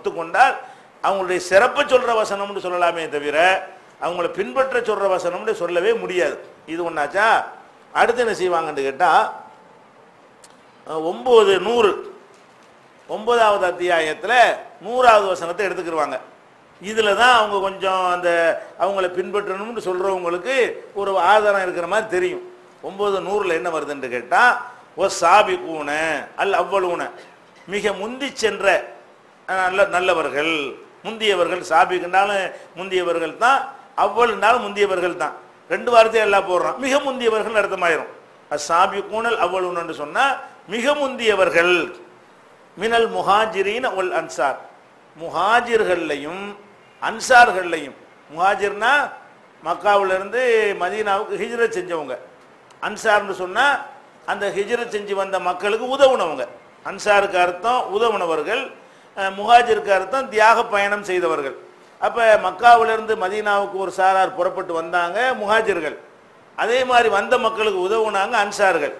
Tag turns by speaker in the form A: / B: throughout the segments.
A: ஒத்துக்கொண்டால் அவங்களுடைய சிறப்பை சொல்ற வசனம்னு சொல்லலாமே தவிர அவங்கள பின்பற்ற சொல்ற வசனம்னு சொல்லவே முடியாது. இது ஒன்னாச்சா அடுத்து என்ன செய்வாங்கன்னு கேட்டால் ஒம்பது நூறு. ஒன்பதாவது அத்தியாயத்தில் நூறாவது வசனத்தை எடுத்துக்கிடுவாங்க இதில் தான் அவங்க கொஞ்சம் அந்த அவங்கள பின்பற்றணும்னு சொல்கிறவங்களுக்கு ஒரு ஆதாரம் இருக்கிற மாதிரி தெரியும். ஒம்பது நூறில் என்ன வருதுன்னு கேட்டால் ஓ சாபி கூன அல் அவ்வளூன மிக முந்தி சென்ற நல்ல நல்லவர்கள். முந்தியவர்கள் சாபிக்குனாலும் முந்தியவர்கள் தான். அவ்வளவுனாலும் முந்தியவர்கள் தான். ரெண்டு வார்த்தையும் எல்லாம் போடுறான். மிக முந்தியவர்கள் அர்த்தமாயிரும். சாபி கூனல் அவ்வளவுன்னு சொன்னால் மிக முந்தியவர்கள். மினல் முஹாஜிரின் ஒல் அன்சார். முஹாஜிர்கள்லையும் அன்சார்கள்லையும். முஹாஜிர்னா மக்காவிலிருந்து மதீனாவுக்கு ஹிஜ்ரத் செஞ்சவங்க. அன்சார்னு சொன்னால் அந்த ஹிஜ்ரத் செஞ்சு வந்த மக்களுக்கு உதவுனவங்க. அன்சாருக்கு அர்த்தம் உதவுனவர்கள். அஹ், தான் அர்த்தம் தியாக பயணம் செய்தவர்கள். அப்போ மக்காவிலிருந்து மதீனாவுக்கு ஒரு சாரார் புறப்பட்டு வந்தாங்க முஹாஜிர்கள். அதே மாதிரி வந்த மக்களுக்கு உதவுனாங்க அன்சார்கள்.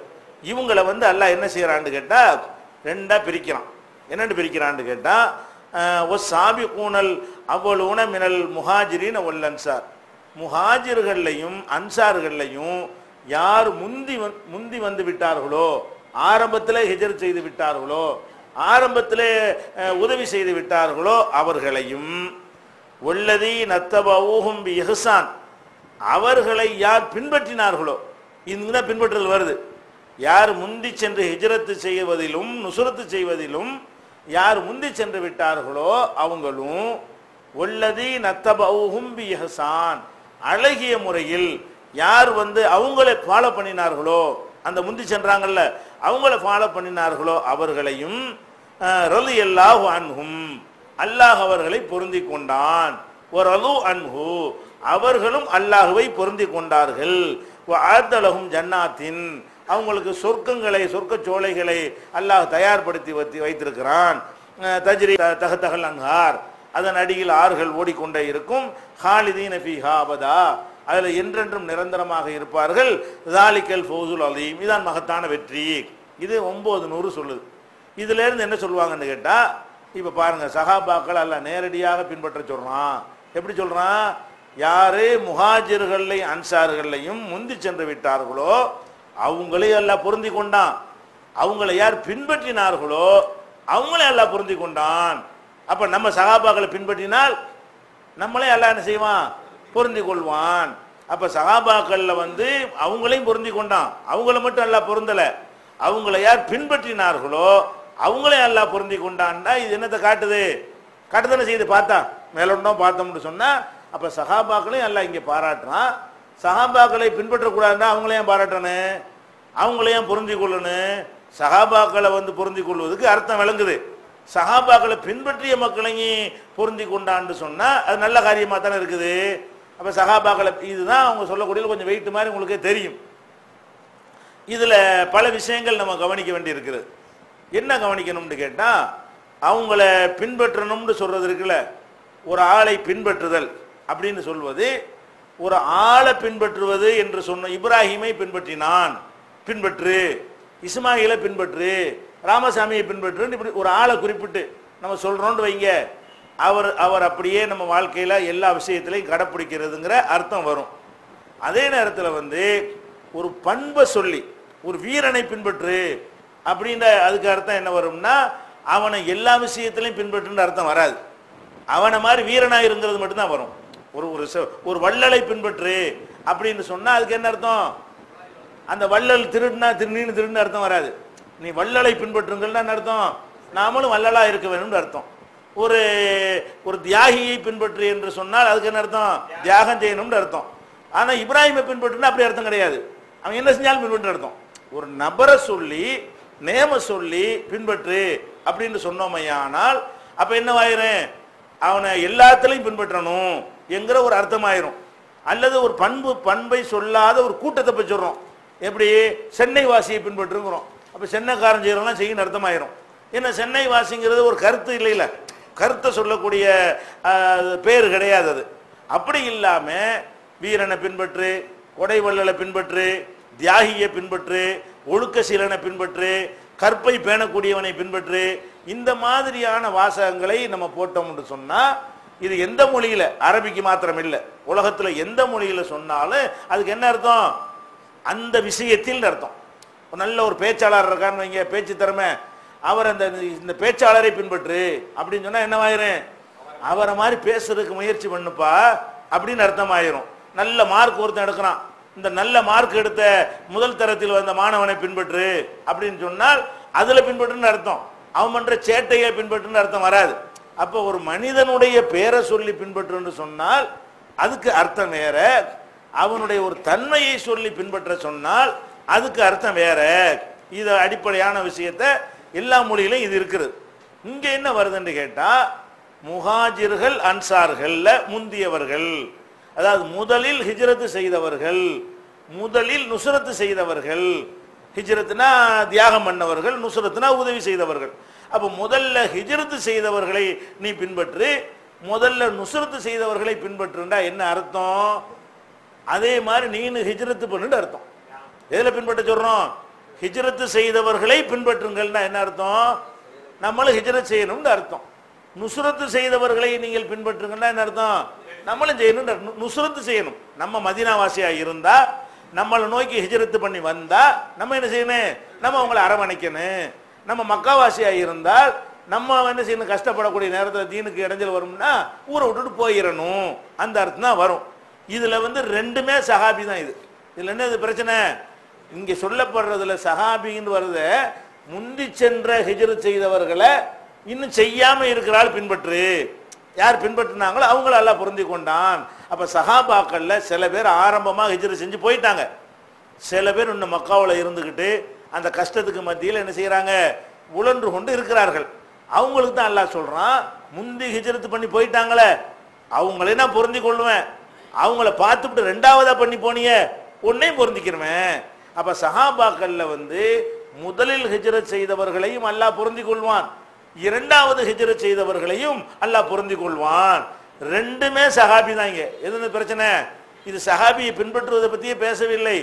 A: இவங்களை வந்து அல்லாஹ் என்ன செய்கிறான்னு கேட்டால் ரெண்டாக பிரிக்கிறான். என்னென்னு பிரிக்கிறான்னு கேட்டால் அஹ், ஒ சாபி கூனல் அவ்வளவுன மினல் முஹாஜிரின் ஒல் அன்சார். முஹாஜிர்கள்லையும் அன்சார்கள்லையும் யார் முந்தி முந்தி வந்து விட்டார்களோ ஆரம்பத்தில் ஹிஜர் செய்து விட்டார்களோ ஆரம்பத்திலே உதவி செய்து விட்டார்களோ அவர்களையும். உள்ளதி நத்தபூஹும் பி எஹசான் அவர்களை யார் பின்பற்றினார்களோ இதுதான் பின்பற்றுதல் வருது. யார் முந்தி சென்று ஹிஜரத்து செய்வதிலும் நுசுரத்து செய்வதிலும் யார் முந்தி சென்று விட்டார்களோ அவங்களும் உள்ளதி நத்தபூஹும் பி எஹசான் அழகிய முறையில் யார் வந்து அவங்களை ஃபாலோ பண்ணினார்களோ அந்த முந்தி சென்றாங்கல்ல அவங்கள ஃபாலோ பண்ணினார்களோ அவர்களையும் ரலு எல்லாஹு அன்ஹும் அல்லாஹ் அவர்களை பொருந்தி கொண்டான். ஒரு அலு அன்ஹு அவர்களும் அல்லாஹுவை பொருந்தி கொண்டார்கள். ஆத்தலகும் ஜன்னாத்தின் அவங்களுக்கு சொர்க்கங்களை சொர்க்க சோலைகளை அல்லாஹ் தயார்படுத்தி வைத்து வைத்திருக்கிறான். அஹ் தஜ்ரி தகத்தகல் அன்ஹார் அதன் அடியில் ஆறுகள் ஓடிக்கொண்டே இருக்கும். ஹாலிதீன் ஃபீஹா அபதா அதில் என்றென்றும் நிரந்தரமாக இருப்பார்கள். தாலிக்கல் ஃபௌசுல் அலீம் இதான் மகத்தான வெற்றி. இது ஒம்பது நூறு சொல்லுது. இதுலேருந்து என்ன சொல்லுவாங்கன்னு கேட்டால் இப்போ பாருங்க சஹாபாக்கள் அல்ல நேரடியாக பின்பற்ற சொல்கிறான் எப்படி சொல்கிறான் யார் முஹாஜிர்கள்லை அன்சார்களையும் முந்தி சென்று விட்டார்களோ அவங்களையும் எல்லாம் பொருந்தி கொண்டான். அவங்களை யார் பின்பற்றினார்களோ அவங்களே எல்லாம் பொருந்தி கொண்டான். அப்போ நம்ம சகாபாக்களை பின்பற்றினால் நம்மளே எல்லாம் என்ன செய்வான்? பொருந்தி கொள்வான் அப்ப சகாபாக்கள்ல வந்து அவங்களையும் பொருந்தி கொண்டான் அவங்கள மட்டும் எல்லாம் பொருந்தல. அவங்கள யார் பின்பற்றினார்களோ அவங்களையும் எல்லாம் பொருந்தி கொண்டான்டா இது என்னத்தை காட்டுது? காட்டுதானே செய்து பார்த்தா மேலோட்டம் பார்த்தோம்னு சொன்னா அப்ப சகாபாக்களையும் எல்லாம் இங்க பாராட்டுறான். சகாபாக்களை பின்பற்றக்கூடாதுன்னா அவங்களையும் பாராட்டணும்? அவங்களையும் பொருந்தி கொள்ளணும் சகாபாக்களை வந்து பொருந்தி கொள்வதுக்கு அர்த்தம் விளங்குது. சகாபாக்களை பின்பற்றிய மக்களையும் பொருந்தி கொண்டான்னு சொன்னா அது நல்ல காரியமா தானே இருக்குது. அப்ப சகாபாக்களை இதுதான் அவங்க சொல்லக்கூடிய கொஞ்சம் வெயிட் மாதிரி உங்களுக்கே தெரியும். இதுல பல விஷயங்கள் நம்ம கவனிக்க வேண்டியிருக்கிறது. என்ன கவனிக்கணும்னு கேட்டா அவங்கள பின்பற்றணும்னு சொல்றது இருக்குல்ல. ஒரு ஆளை பின்பற்றுதல் அப்படின்னு சொல்வது ஒரு ஆளை பின்பற்றுவது என்று சொன்ன இப்ராஹிமை பின்பற்றினான். பின்பற்று. இஸ்மாயிலை பின்பற்று. ராமசாமியை பின்பற்றுன்னு இப்படி ஒரு ஆளை குறிப்பிட்டு நம்ம சொல்றோம்னு வைங்க. அவர் அவர் அப்படியே நம்ம வாழ்க்கையில எல்லா விஷயத்திலையும் கடைப்பிடிக்கிறதுங்கிற அர்த்தம் வரும். அதே நேரத்தில் வந்து ஒரு பண்பை சொல்லி ஒரு வீரனை பின்பற்று அப்படின்ற அதுக்கு அர்த்தம் என்ன வரும்னா அவனை எல்லா விஷயத்திலையும் பின்பற்றுன்ற அர்த்தம் வராது. அவனை மாதிரி வீரனா இருங்கிறது மட்டும்தான் வரும். ஒரு ஒரு ஒரு வள்ளலை பின்பற்று அப்படின்னு சொன்னா அதுக்கு என்ன அர்த்தம்? அந்த வள்ளல் திருடுனா திருநீன்னு திருடுன்னு அர்த்தம் வராது. நீ வள்ளலை பின்பற்றுங்கள்னா என்ன அர்த்தம்? நாமளும் வள்ளலா இருக்க வேணும்னு அர்த்தம். ஒரு ஒரு தியாகியை பின்பற்று என்று சொன்னால் அதுக்கு என்ன அர்த்தம்? தியாகம் செய்யணும்னு அர்த்தம். ஆனால் இப்ராஹிமை பின்பற்றுனா அப்படி அர்த்தம் கிடையாது. அவன் என்ன செஞ்சாலும் பின்பற்று அர்த்தம். ஒரு நபரை சொல்லி நேம சொல்லி பின்பற்று அப்படின்னு சொன்னோமையானால் அப்போ என்னவாயிரும் அவனை எல்லாத்துலையும் பின்பற்றணும் என்கிற ஒரு அர்த்தமாயிரும். அல்லது ஒரு பண்பு பண்பை சொல்லாத ஒரு கூட்டத்தை பற்றி எப்படி? சென்னை வாசியை பின்பற்றுங்கிறோம். அப்போ சென்னைக்காரன் செய்யறோம்லாம் செய்யணும் அர்த்தமாயிரும். ஏன்னா சென்னை வாசிங்கிறது ஒரு கருத்து இல்லைல்ல. கருத்தை சொல்லக்கூடிய பேர் கிடையாது அது. அப்படி இல்லாம வீரனை பின்பற்று கொடைவள்ளலை பின்பற்று தியாகியை பின்பற்று ஒழுக்க சீலனை பின்பற்று கற்பை பேணக்கூடியவனை பின்பற்று இந்த மாதிரியான வாசகங்களை நம்ம போட்டோம்னு சொன்னா இது எந்த மொழியில? அரபிக்கு மாத்திரம் இல்லை. உலகத்துல எந்த மொழியில சொன்னாலும் அதுக்கு என்ன அர்த்தம்? அந்த விஷயத்தில் அர்த்தம். நல்ல ஒரு பேச்சாளர் இருக்கான்னு வைங்க பேச்சு திறமை. அவர் அந்த இந்த பேச்சாளரை பின்பற்று அப்படின்னு சொன்னா என்னவாயிரும்? அவரை மாதிரி பேசுறதுக்கு முயற்சி பண்ணுப்பா அப்படின்னு அர்த்தம் ஆயிரும் நல்ல மார்க் ஒருத்தன் எடுக்கிறான். இந்த நல்ல மார்க் எடுத்த முதல் தரத்தில் வந்த மாணவனை பின்பற்று அப்படின்னு சொன்னால் அதுல பின்பற்றுன்னு அர்த்தம். அவன் பண்ற சேட்டையை பின்பற்றுன்னு அர்த்தம் வராது. அப்போ ஒரு மனிதனுடைய பேரை சொல்லி பின்பற்றுன்னு சொன்னால் அதுக்கு அர்த்தம் வேற. அவனுடைய ஒரு தன்மையை சொல்லி பின்பற்ற சொன்னால் அதுக்கு அர்த்தம் வேற. இது அடிப்படையான விஷயத்த எல்லா மொழியிலும் இது இருக்குது. இங்க என்ன வருதுன்னு கேட்டா முஹாஜிர்கள் அன்சார்களில் முந்தியவர்கள். அதாவது முதலில் ஹிஜ்ரத்து செய்தவர்கள் முதலில் நுசுரத்து செய்தவர்கள். ஹிஜ்ரத்னா தியாகம் பண்ணவர்கள் நுசுரத்னா உதவி செய்தவர்கள். அப்ப முதல்ல ஹிஜ்ரத்து செய்தவர்களை நீ பின்பற்று முதல்ல நுசுரத்து செய்தவர்களை பின்பற்றுண்டா என்ன அர்த்தம்? அதே மாதிரி நீனு ஹிஜ்ரத்து பண்ணுன்னு அர்த்தம். எதுல பின்பற்ற சொல்றோம்? ஹிஜ்ரத்து செய்தவர்களை பின்பற்றுங்கள்னா என்ன அர்த்தம்? நம்மளும் ஹிஜ்ரத் செய்யணும்னு அர்த்தம். நுசுரத்து செய்தவர்களை நீங்கள் பின்பற்றுங்கன்னா என்ன அர்த்தம்? நம்மளும் செய்யணும் நுசுரத்து செய்யணும். நம்ம மதினாவாசியா இருந்தா நம்மளை நோக்கி ஹிஜ்ரத்து பண்ணி வந்தா நம்ம என்ன செய்யணும்? நம்ம அவங்களை அரவணைக்கணும். நம்ம மக்காவாசியா இருந்தால் நம்ம என்ன செய்யணும்? கஷ்டப்படக்கூடிய நேரத்தில் தீனுக்கு இடைஞ்சல் வரும்னா ஊரை விட்டுட்டு போயிடணும் அந்த அர்த்தம் தான் வரும். இதுல வந்து ரெண்டுமே சஹாபி தான் இது. இதுல என்ன இது பிரச்சனை? இங்க சொல்லப்படுறதுல சஹாபின்னு வருது முந்தி சென்ற ஹிஜ்ரத் செய்தவர்களை இன்னும் செய்யாம இருக்கிறாள் பின்பற்று. யார் பின்பற்றினாங்களோ அவங்கள எல்லாம் பொருந்தி கொண்டான். அப்ப சஹாபாக்கள்ல சில பேர் ஆரம்பமா ஹிஜ்ரத் செஞ்சு போயிட்டாங்க. சில பேர் இன்னும் மக்காவில் இருந்துக்கிட்டு அந்த கஷ்டத்துக்கு மத்தியில் என்ன செய்யறாங்க உழன்று கொண்டு இருக்கிறார்கள். அவங்களுக்கு தான் அல்லாஹ் சொல்றான் முந்தி ஹிஜரத்து பண்ணி போயிட்டாங்களே அவங்களே நான் பொருந்தி கொள்ளுவேன். அவங்கள பார்த்துட்டு ரெண்டாவதா பண்ணி போனியே உன்னையும் பொருந்திக்கிறவன். அப்ப சஹாபாக்கள்ல வந்து முதலில் ஹிஜ்ரத் செய்தவர்களையும் அல்லாஹ் பொருந்தி கொள்வான் இரண்டாவது ஹிஜ்ரத் செய்தவர்களையும் அல்லாஹ் பொருந்தி கொள்வான் ரெண்டுமே சஹாபி தான் இங்க. எது பிரச்சனை? இது சஹாபியை பின்பற்றுவதை பத்தியே பேசவில்லை.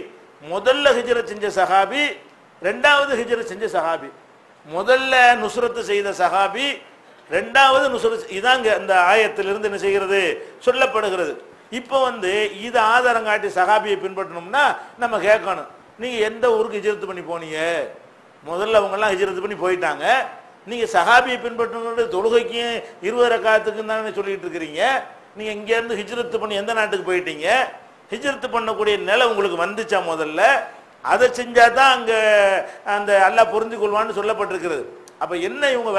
A: முதல்ல ஹிஜ்ரத் செஞ்ச சஹாபி ரெண்டாவது ஹிஜ்ரத் செஞ்ச சஹாபி. முதல்ல நுஸ்ரத்து செய்த சஹாபி ரெண்டாவது நுஸ்ரத் இதாங்க இந்த ஆயத்திலிருந்து என்ன செய்கிறது? சொல்லப்படுகிறது. இப்போ வந்து இது ஆதாரம் காட்டி சஹாபியை பின்பற்றணும்னா நம்ம கேட்கணும். நீங்க எந்த ஊருக்கு ஹிஜரத்து பண்ணி போனீங்க? முதல்ல அவங்க எல்லாம் பண்ணி போயிட்டாங்க. நீங்க சஹாபியை பின்பற்றணுன்ற தொழுகைக்கும் இருபது ரக்காத்துக்கும் தானே சொல்லிட்டு இருக்கிறீங்க. நீங்க இங்க இருந்து பண்ணி எந்த நாட்டுக்கு போயிட்டீங்க? ஹிஜரத்து பண்ணக்கூடிய நிலை உங்களுக்கு வந்துச்சா முதல்ல? அதை செஞ்சாதான் அங்க அந்த அல்லாஹ் புரிந்து கொள்வான்னு சொல்லப்பட்டிருக்கிறது. அப்ப என்ன இவங்க